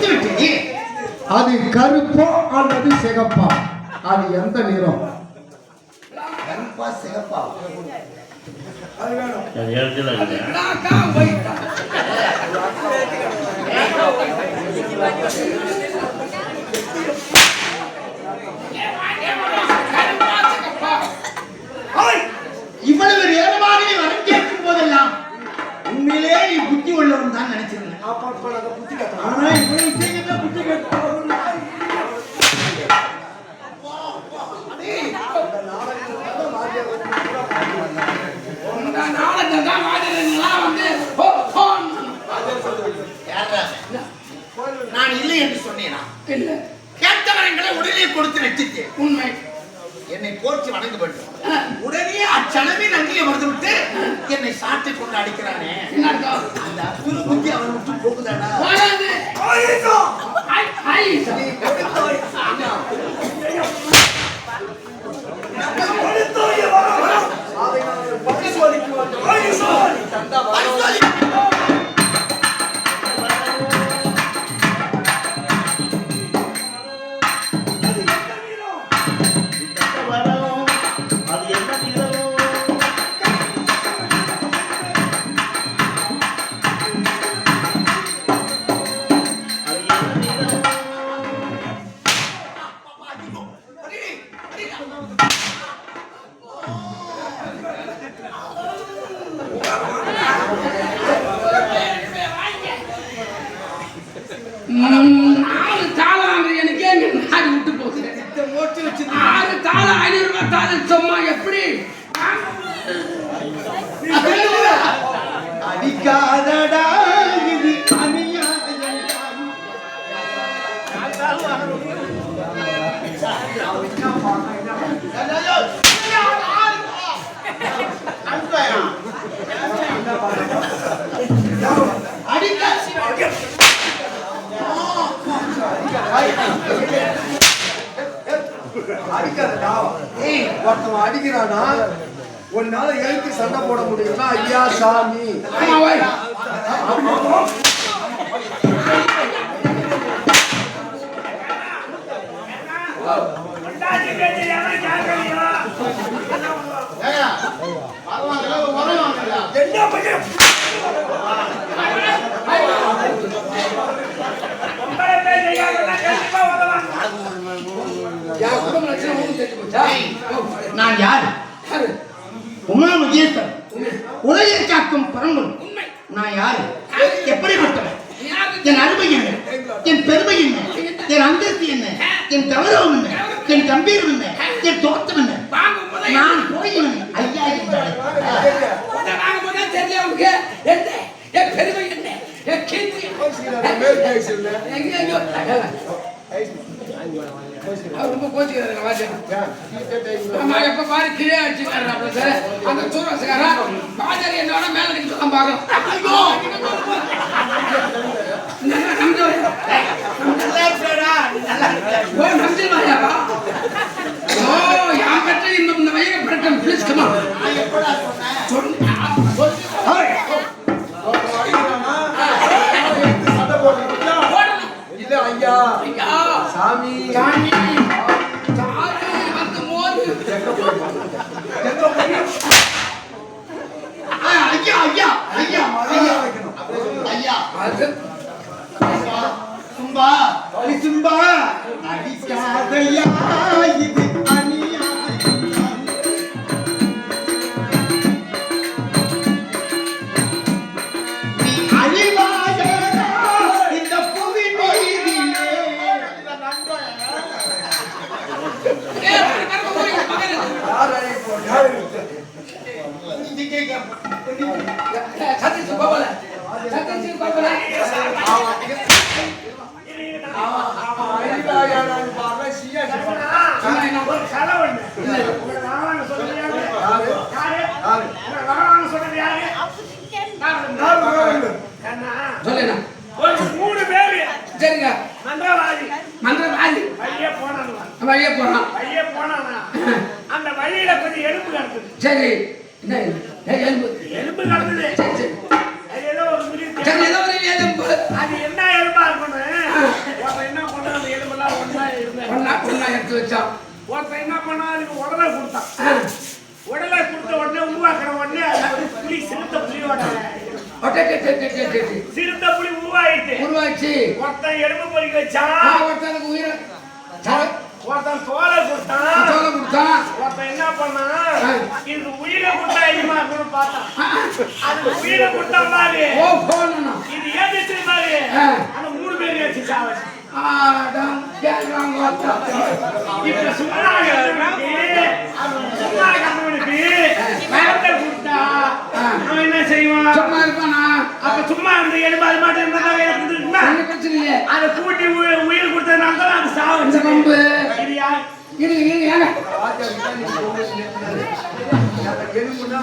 கொடுத்து விட்டேன் அது கருப்போ அல்லது சிகப்பா? அது எந்த நிறம்? கருப்பா சிகப்பா? அது நான் இல்லை என்று சொன்னேனா? இல்ல. கேட்டவரங்களை உடனே கொடுத்து ரட்சித்தேன் உண்மை. என்னை போற்றி வணங்க வேண்டும். உடனே அச்சனமே நன்றியை மறந்துவிட்டு என்னை சாட்டி கொண்டு அடிக்கிறானே. அடிக்காதடா. ஒருத்தவன் அடிக்கிறானா? உன்னால எழுத்து சண்டை போட முடியும்னா ஐயா சாமி. என்ன பையன் நான் யார்? யாரு? உமா விஜயஸ்வரன் உலகை காக்கும் பரம்பன் நான் யாரு? எப்படிப்பட்டவன்? என் அருமை என்ன? என் பெருமை என்ன? என் அந்தஸ்து என்ன? என் கௌரவம் என்ன? என் கம்பீரம் என்ன? என் தோற்றம் என்ன. நான் போயினேன் ஐயா? என் பெருமை என்ன? என் கீர்த்தி. அவர் ரொம்ப கோச்சுக்கிறாருங்க, வாத்தியார். ஆமா, எப்ப பாரு கீழே அடிச்சுக்கிறாரு அப்படி சார். அந்த சூரவசக்காரா, வாத்தியார் என்னோட மேல அடிக்க சொல்ல பார்க்கணும். ஐயோ! சாமி. சாமி, சாமி, அந்த மோது. ஐயா ஐயா ஐயா ஐயா. ஐயா. சும்பா சும்பா. அடிக்காதையா. சதீஷ் கோபல சதீஷ் கோபல மூணு பேரு. சரிங்க. மந்திரவாதி. மந்திரவாதி. வழியே போனான். சரி. எலும்பு. எலும்பு சரி சரி. ஏதோ ஒரு ஒரு எலும்பு. அது என்ன எலும்பா இருக்கணும் ஒருத்தன் என்ன பண்ணா அந்த எலும்பெல்லாம் ஒன்றா எடுத்து வச்சான் ஒருத்தன் என்ன பண்ணா? உடலை கொடுத்தான். உடலை கொடுத்த உடனே உருவாக்குற உடனே அது புலி சிறுத்த புலியோட சிறுத்த புலி உருவாயிட்டு உருவாச்சு ஒருத்தன் எலும்பு பொறிக்க வச்சா ஒருத்தனுக்கு உயிரை. ஒருத்தன் தோலை கொடுத்தான். கொடுத்தான் ஒருத்தன் என்ன பண்ணான். இது உயிரை கொடுத்தா எலிமா இருக்கும்னு பார்த்தான். அது உயிரை கொடுத்தா பாரு ஓ போனணும் இது ஏதிச்சு ஆ. அந்த மூணு பேர் வச்சு சாவச்சு ஆடம் கேட்கறாங்க இப்ப சும்மா கண்டவனுக்கு சும்மா கண்டவனுக்கு மரத்தை கொடுத்தா அவன் என்ன செய்வான்? சும்மா இருப்பானா? அப்ப சும்மா இருந்த எலும்பு அது மட்டும் இருந்தா இருந்துருக்குமா பிரச்சனை இல்லையே. அதை கூட்டி உயிர் கொடுத்ததுனால தான் அது சாவச்சு. இருங்க இருங்க ஏங்க. எலும்புனா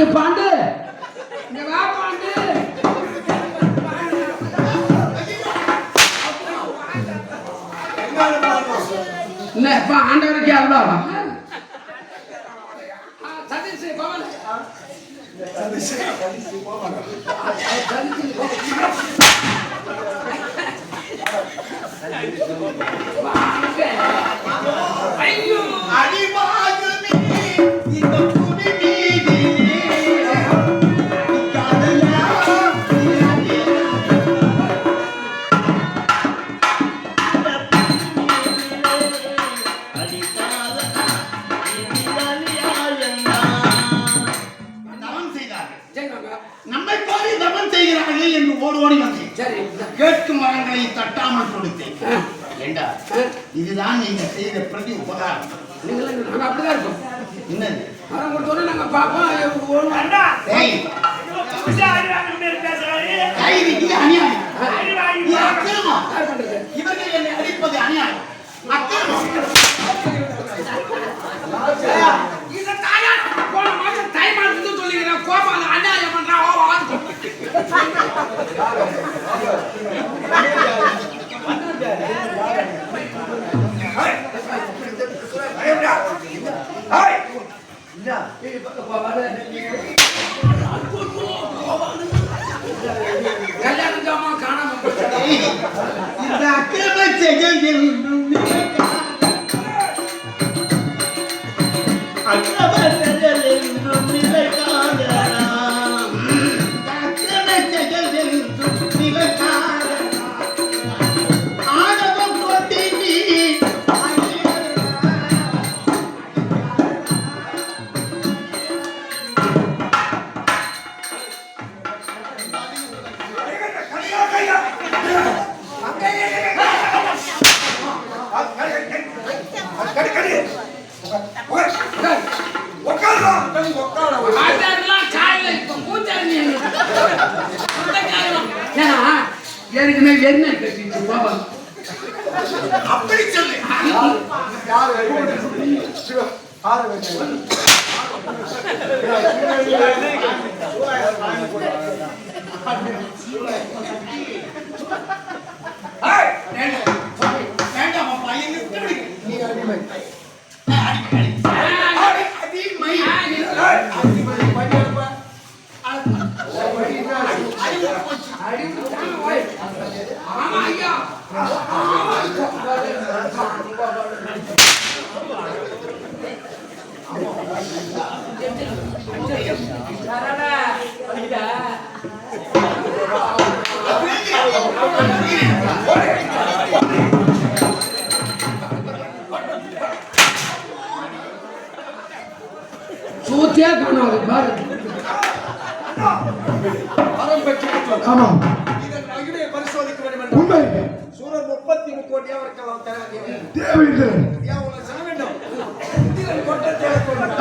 மாட்டு பாண்டு. இங்க வா பாண்டு. ஆண்டவருக்கு சதீஷ் பவன் ஐயோ நம்மை பாடி தவம் செய்கிறார்கள் என்று ஓடி ஓடி வந்தேன் சரி. கேட்கும் மரங்களை தட்டாமல் கொடுத்தேன். ஏண்டா? இதுதான் நீங்க செய்த பிரதி உபகாரம். நீங்களும் நாங்க அப்படிதான் இருக்கோம். என்னது? நாங்க அண்ணா. ஏய், பேர் பேசுறாரு. அநியாயம் 아, 감사합니다. Thank you. என்ன கட்டிட்டு பாபா அப்படி சொல்லு யாரு சூத்தியா காணாது பாரு. ஆமாம். உண்மை.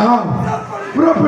ஆம். புறப்படு.